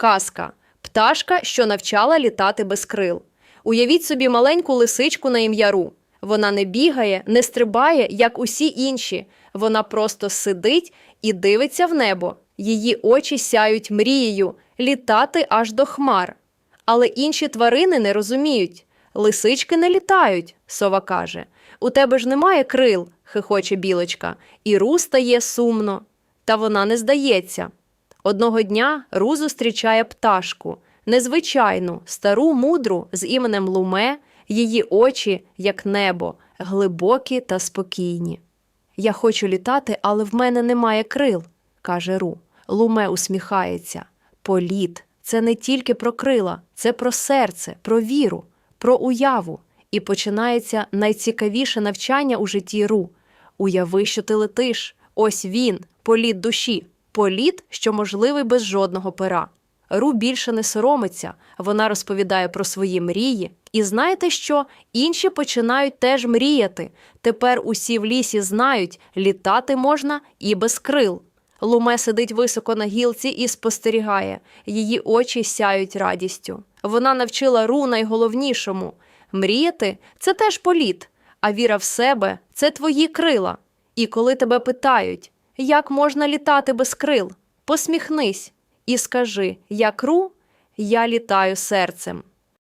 Казка пташка, що навчала літати без крил. Уявіть собі маленьку лисичку на ім'я Ру. Вона не бігає, не стрибає, як усі інші. Вона просто сидить і дивиться в небо. Її очі сяють мрією літати аж до хмар. Але інші тварини не розуміють. Лисички не літають, сова каже. У тебе ж немає крил, хихоче білочка, і Ру стає сумно. Та вона не здається. Одного дня Ру зустрічає пташку, незвичайну, стару мудру з іменем Луме, її очі, як небо, глибокі та спокійні. Я хочу літати, але в мене немає крил, каже Ру. Луме усміхається. Політ це не тільки про крила, це про серце, про віру, про уяву. І починається найцікавіше навчання у житті Ру. Уяви, що ти летиш. Ось він, політ душі, політ, що можливий без жодного пера. Ру більше не соромиться, вона розповідає про свої мрії. І знаєте що? Інші починають теж мріяти. Тепер усі в лісі знають, літати можна і без крил. Луме сидить високо на гілці і спостерігає. Її очі сяють радістю. Вона навчила Ру найголовнішому мріяти це теж політ, а віра в себе це твої крила. І коли тебе питають, як можна літати без крил, посміхнись і скажи: Я кру, я літаю серцем.